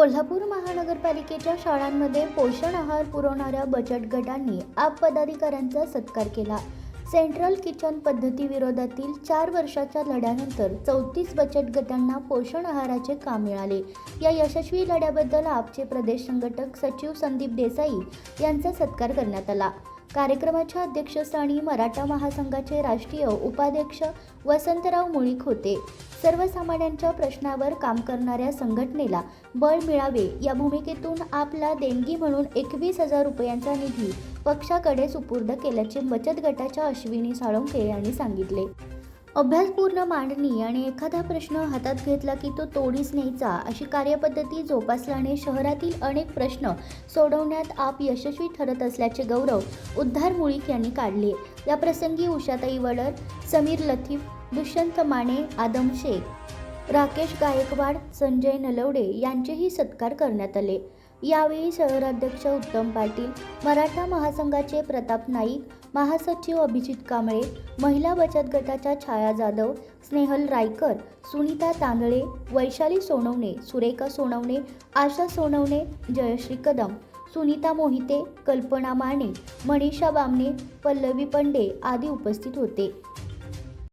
कोल्हापूर महानगरपालिकेच्या शाळांमध्ये पोषण आहार पुरवणाऱ्या बचत गटांनी आप पदाधिकाऱ्यांचा सत्कार केला. सेंट्रल किचन पद्धतीविरोधातील चार वर्षाच्या लढ्यानंतर चौतीस बचत गटांना पोषण आहाराचे काम मिळाले? या यशस्वी लढ्याबद्दल आपचे प्रदेश संघटक सचिव संदीप देसाई यांचा सत्कार करण्यात आला. कार्यक्रमाच्या अध्यक्षस्थानी मराठा महासंघाचे राष्ट्रीय उपाध्यक्ष वसंतराव मुळीक होते. सर्वसामान्यांच्या प्रश्नावर काम करणाऱ्या संघटनेला बळ मिळावे या भूमिकेतून आपला देणगी म्हणून एकवीस हजार रुपयांचा निधी पक्षाकडे सुपूर्द केल्याचे बचत गटाच्या अश्विनी साळुंखे यांनी सांगितले. अभ्यासपूर्ण मांडणी आणि एखादा प्रश्न हातात घेतला की तो तोडीस न्यायचा अशी कार्यपद्धती जोपासल्याने शहरातील अनेक प्रश्न सोडवण्यात आप यशस्वी ठरत असल्याचे गौरव उद्धार मुळीक यांनी काढले. या प्रसंगी उषाताई वडर समीर लतीफ दुष्यंत माने आदम शेख राकेश गायकवाड संजय नलवडे यांचेही सत्कार करण्यात आले. यावेळी शहराध्यक्ष उत्तम पाटील मराठा महासंघाचे प्रताप नाईक महासचिव अभिजित कांबळे महिला बचत गटाच्या छाया जाधव स्नेहल रायकर सुनीता तांदळे वैशाली सोनवणे सुरेखा सोनवणे आशा सोनवणे जयश्री कदम सुनीता मोहिते कल्पना माने मनीषा बामणे पल्लवी पंडे आदी उपस्थित होते.